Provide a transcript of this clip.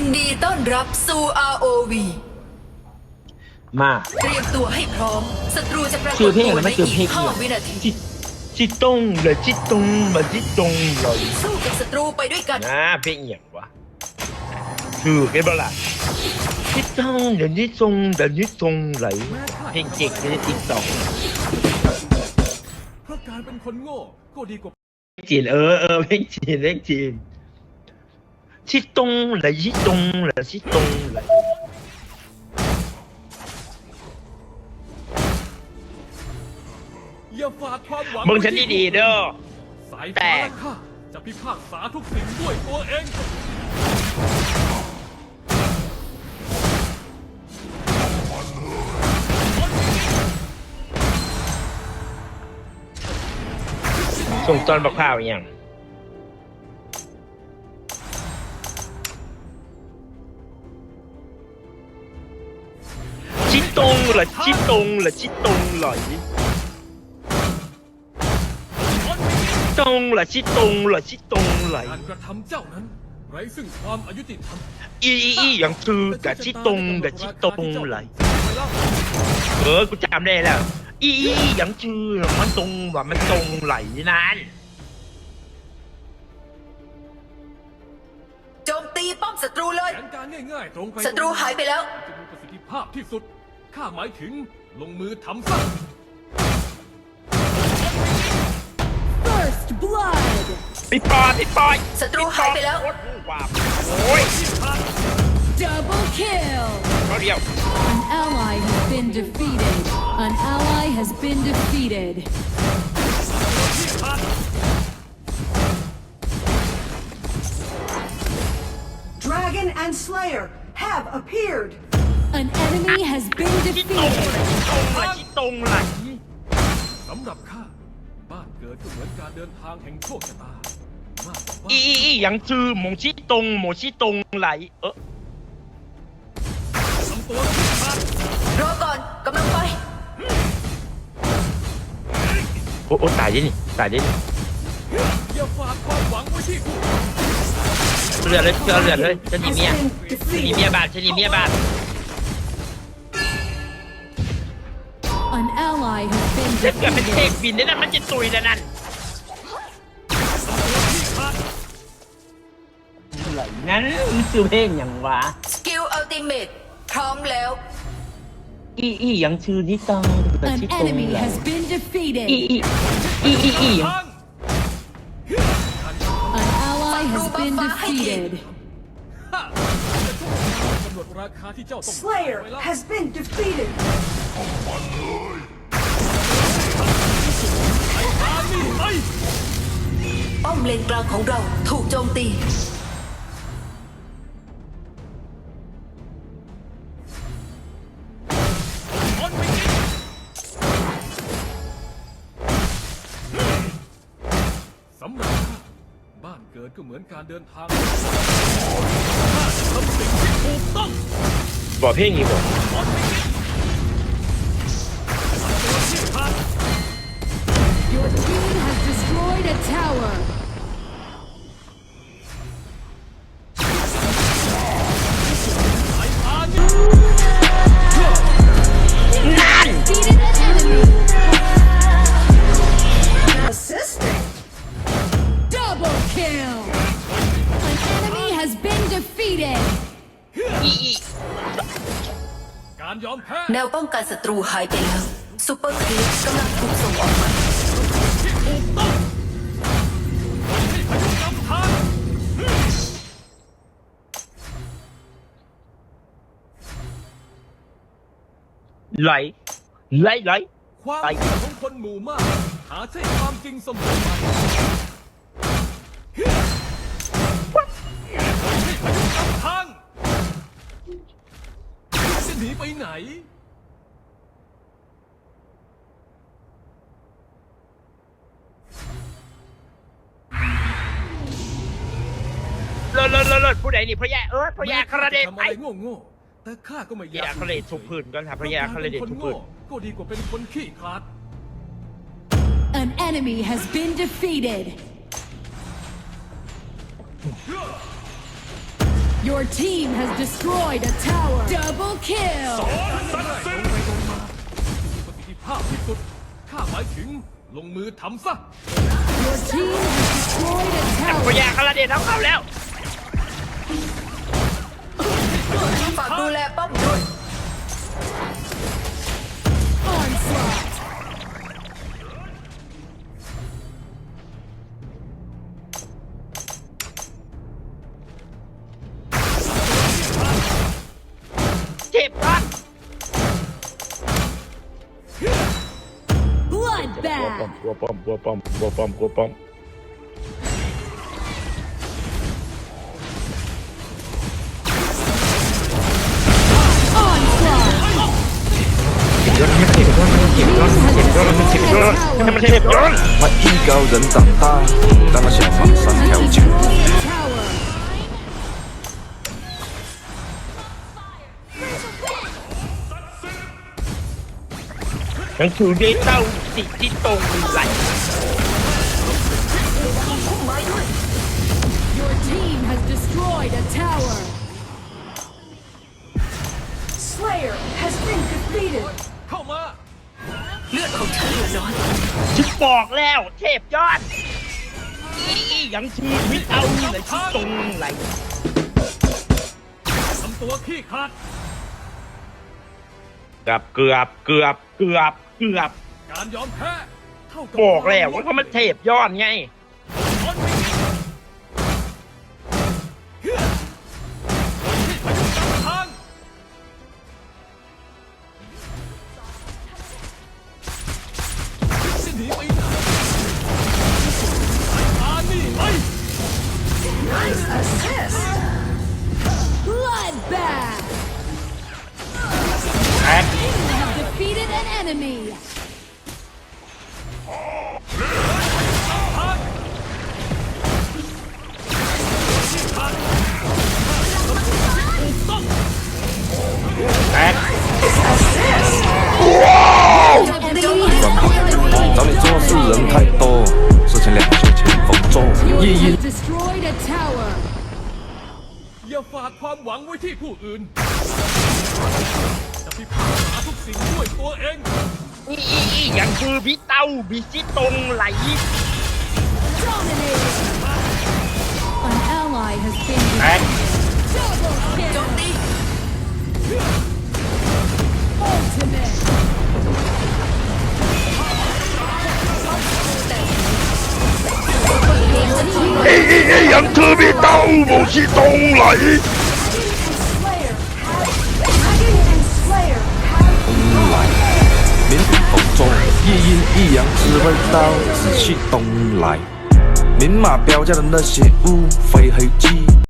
ยินดีต้อนรับสู่ ROV มาเตรียมตัวให้พร้อม ศัตรูจะปรากชื่ฏอเพลงตัวอะไรในไม่ชื่ออีเพลงกห้าวินาที จิจิตงเหรือจิตงมาจิตงเลยสู้กับศัตรูไปด้วยกันนะเพลงอหย่างวะคือกันบ้าล่ะจิตงเดี๋ยวนี้ทรงเดี๋ยวนี้ทรงไหลเพลงเจ๊กในติ๊กต็อกเพราะการเป็นคนโง่ก็ดีกว่าจีนเออเออเพลงจีนเพลงจีน ชิตงเหรือชิตงเหรือชิตงไหลย่าฝากความหวังมึงฉันดีๆเด้อ สายแต่ฟ้าและข้าจะพิพากษาทุกสิ่งด้วยตัวเอง ส่งตอนบักข้าวอหย่าง ชิตงเหรือชิตงเหรือชิตงไหลตงเหรือชิตงเหรือชิตงไหลการกระทำเจ้านั้นไร้ซึ่งความอายุติธรรมอีอีอีอย่างคือกับชิตงกับชิตงไหลไปแล้วเออ กูจำได้แล้ว อีอีอีอย่างชื่อมันตรงว่ามันตรงไหลนั้น โจมตีป้อมศัตรูเลย แผนการง่ายๆตรงไปศัตรูหายไปแล้ว จะมีประสิทธิภาพที่สุด ข้าหมายถึงลงมือทำซะ First blood. ปิดปอยปิดปอยศัตรูหายไปแล้ว โคตรวู่วามโอ้ย Double kill. เขาเดียว An ally has been defeated. An ally has been defeated. Dragon and Slayer have appeared. An enemy has been ชิตง defeated. ตรงไหลตรงไหลสำหรับข้า บ้านเกิดก็เหมือนการเดินทางแห่งโชคชะตามากกว่าบ้านอีอีอีอย่างชื่อหมงชิตงหมงชิตงไหล เออทำตัวที่ขาดรอก่อนกำลังไป โอ้โอ้ตายดินี่ตายดินี่อย่าฝากความหวังไว้ที่ผู้เลือดเลยเลือเลือดเลยฉันหนีเมีย been หนี defeated. เมียบานฉันหนีเมียบาน has been ฉันเกิดเป็นเท defeated. พบินได้นั่นมันจะตุยแล้วนั่นไหลนั้นมันคือเพลงอย่างวะสกิลอัลติเมตพร้อมแล้ว อีอีอย่างชื่อนี่ต้อง An enemy has been อี defeated. อีอีอีอีทาง An ally has been defeated. ฮ่าจะช่วยกำหนดราคาที่เจ้าต้อง Slayer ไว้แล้ว has been defeated. ไปป้อมเลนกลางของเราถูกโจมตี สำหรับข้าบ้านเกิดก็เหมือนการเดินทางข้าจะทำสิ่งที่ถูกต้องบอกเพลงอีกบ่ on me ตัวที่ขาด Your team destroyed a tower. ไอ้อานี่ Defeated an enemy. Assisting. Double kill. An enemy has been defeated. อีอี การยอมแพ้ แนวป้องกันศัตรูหายไปแล้วซูเปอร์ครีปกำลังถูกส่งออกมา ไหลไหลไหลความไปเชื่อของคนหมู่มาก หาใช่ความจริงเสมอไปให้พยุงนำทางจะหนีไปไหน เลิศเลิศเลิศเลิศผู้ใดนี่พระยาเออพระยาคาราเดชทำไปอะไรโง่ๆ แต่ข้าก็ไม่พอระยากยาคาราเดชทุกพื้นก่อนครับพระยาคาราเดชคนทุกพื้โง่นก็ดีกว่าเป็นคนขี้ขลาด An enemy has been defeated. Your team has destroyed a tower. Double kill. ตรงไปตรงมามีประสิทธิภาพที่สุดข้าหมายถึงลงมือทำซะ Your team has destroyed a กู tower. อยากคาราเดนเอาเข้าแล้ว เจ็บปะกลัว Bloodbath. ป้อมกลัวป้อมกลัวป้อมก หนังสือได้เต้าสิที่ตรงไหล Your team has destroyed a tower. Slayer has been defeated. เข้ามาเลือดของฉันเหลือน้อยฉันบอกแล้วเทพยอดนี่ยังชีวิตเอาไหนที่ตรงไหล ทำตัวขี้ขลาดเกือบเกือบเกือบเกือบเกือบการยอมแพ้เท่ากับบอกแล้วว่าเขามันเทพยอดไงถอนไม่ดีเฮ้ยที่ไปอยู่กลางทางจะหนีไป 你做事人太多，事情两袖清风做。 Your 夜 team 莺 has destroyed a tower. อย่าฝากความหวังไว้ที่ผู้อื่น จะพิพากษาทุกสิ่งด้วยตัวเอง นี่ยังคือพี่เต้าบิชิตรงไหล Dominated. An ally has been แอด double kill. Ultimate. aeneedy aeneedy i'm coming 明码标价的那些乌飞黑鸡